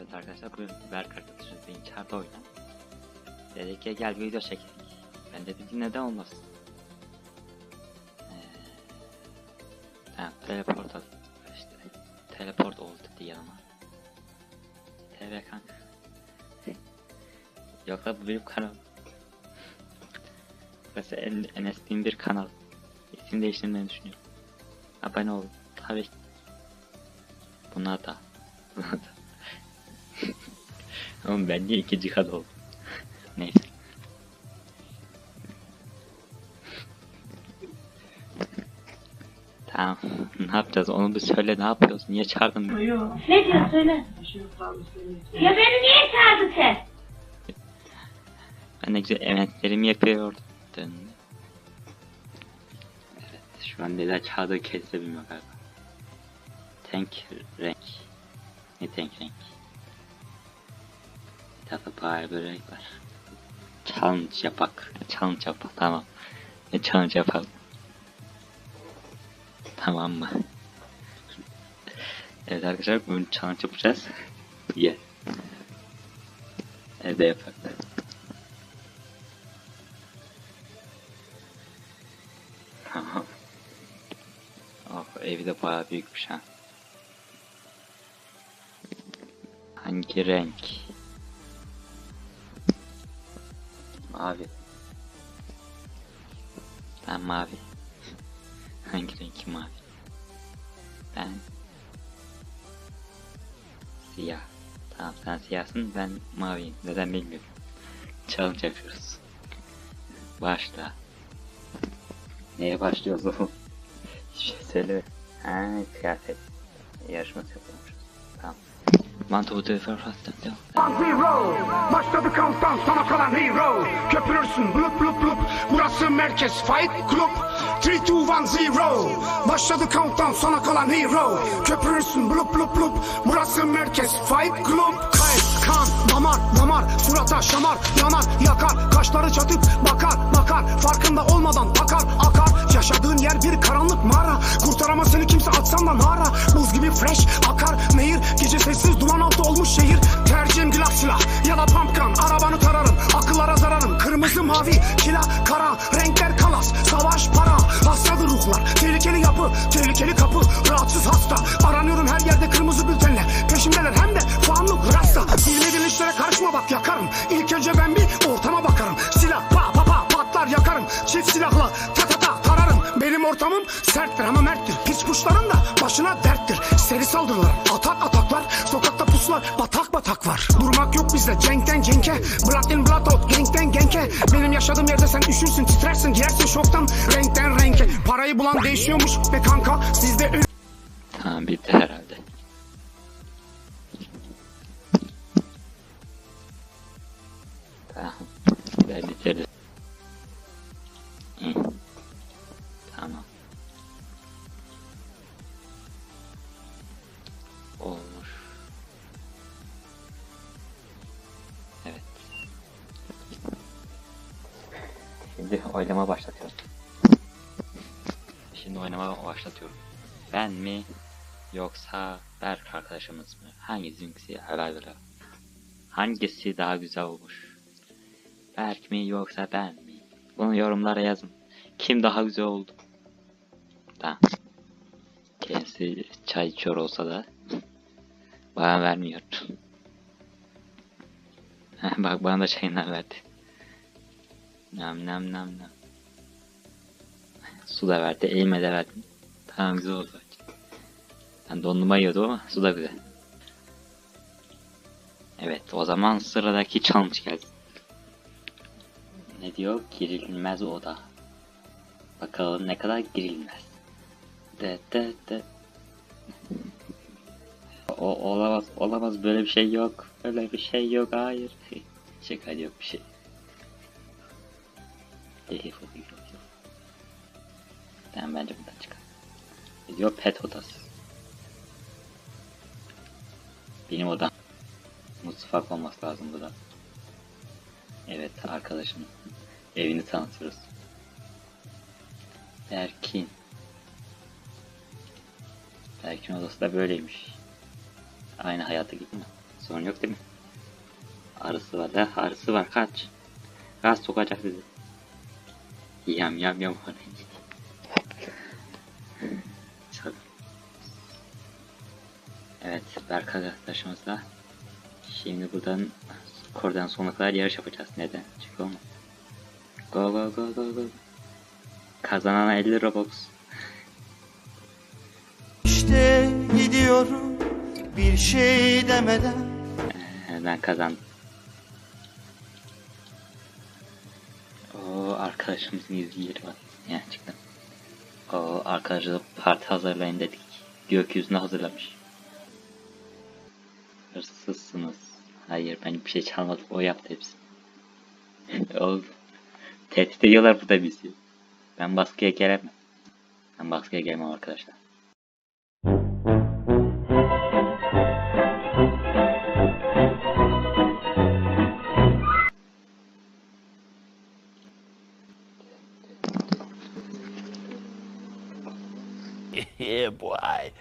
Evet arkadaşlar bugün Berk arkadaşım beni içeride oyna. Dedik ki gel video çekelim. Ben de dedim neden olmasın. Ee, tamam teleport al. İşte teleport oldu dedi yanıma. TV kanka. Yoksa bu benim kanal. Burası en, Enes Din bir kanal. İsim değiştirmeyi düşünüyorum. Abone olun. Tabii. Buna da. Buna da. Oğlum ben niye ikinci kat oldum? Neyse. Tamam. ne yapacağız? Onu bir söyle ne yapıyoruz? Niye çağırdın beni? Ne diyor söyle. Ya beni niye çağırdın sen? Ben de güzel eventlerimi yapıyordum. Evet. Şu an neler çağırdığı bilmiyorum galiba. Tank renk. Ne tank renk? Bir renk var. Challenge yapak. Challenge yapak tamam. Ne challenge yapalım? Tamam mı? evet arkadaşlar bugün challenge yapacağız. Ye. Evde yapak. Tamam. Oh evi de bayağı büyükmüş ha. Hangi renk? Mavi. Ben mavi. Hangi renk mavi? Ben siyah. Tamam sen siyahsın ben maviyim. Neden bilmiyorum. Challenge yapıyoruz. Başla. Neye başlıyoruz oğlum? Hiçbir şey söyle. Ha kıyafet. Yarışması yapıyormuşuz. Tamam. Six, seven. Zero Başladı countdown sana kalan hero Köpürürsün blup blup blup. Burası merkez fight club. 3, 2, 1, 0 Başladı countdown sana kalan hero Köpürürsün blup blup blup. Burası merkez fight club. Kayıt, kan, damar, damar. Surata şamar, yanar, yakar. Kaşları çatıp bakar, bakar. Farkında olmadan mavi kila kara Renkler kalas savaş para. Hastadır ruhlar tehlikeli yapı Tehlikeli kapı. Rahatsız hasta Aranıyorum her yerde kırmızı bültenle Peşimdeler hem de fanlık rasta. Bilmediğin işlere karışma bak yakarım. İlk önce ben bir ortama bakarım. Silah pa pa pa patlar yakarım. Çift silahla ta ta ta tararım. Benim ortamım serttir ama merttir. Piç kuşların da başına derttir. Seri saldırılar, atak ataklar Sokakta puslar, batak batak var. Durmak yok bizde, cenkten cenke. Blood in blood out, genke Benim yaşadığım yerde sen üşürsün, titrersin Giyersin şoktan, renkten renke Parayı bulan değişiyormuş be kanka Sizde Tamam bitti herhalde. Şimdi oylama başlatıyorum. Şimdi oynama başlatıyorum. Ben mi yoksa Berk arkadaşımız mı? Hangisi helal helal. Hangisi daha güzel olmuş? Berk mi yoksa ben mi? Bunu yorumlara yazın. Kim daha güzel oldu? Tamam. Kendisi çay içiyor olsa da bana vermiyor. Bak bana da çayından verdi. Nam nam nam nam. Su da verdi, elime de verdi. Tamam güzel oldu. Ben dondurma yiyordum ama su da güzel. Evet o zaman sıradaki challenge geldi. Ne diyor? Girilmez oda. Bakalım ne kadar girilmez. De de de. O olamaz olamaz böyle bir şey yok. Böyle bir şey yok hayır. Şaka yok bir şey. Yok yok yok. Tamam bence buradan çıkar. Ne diyor pet odası. Benim odam. Mutfak olması lazım burada. Evet arkadaşım. Evini tanıtıyoruz. Berkin. Berkin odası da böyleymiş. Aynı hayata gibi mi? Sorun yok değil mi? Arısı var da arısı var kaç. Gaz sokacak bizi. Yam yam yam. Evet Berk arkadaşımızla Şimdi buradan kordan sonuna kadar yarış yapacağız. Neden? Çünkü olmaz. Go go go go go. Kazanan 50 Robux. İşte gidiyorum bir şey demeden Ee, Ben kazandım. Arkadaşımızın yüzü yeri var. Gerçekten. O arkadaşlar parti hazırlayın dedik. Gökyüzünü hazırlamış. Hırsızsınız. Hayır ben bir şey çalmadım. O yaptı hepsini. Oldu. Tehdit ediyorlar burada bizi. Ben baskıya gelemem. Ben baskıya gelemem arkadaşlar. yeah boy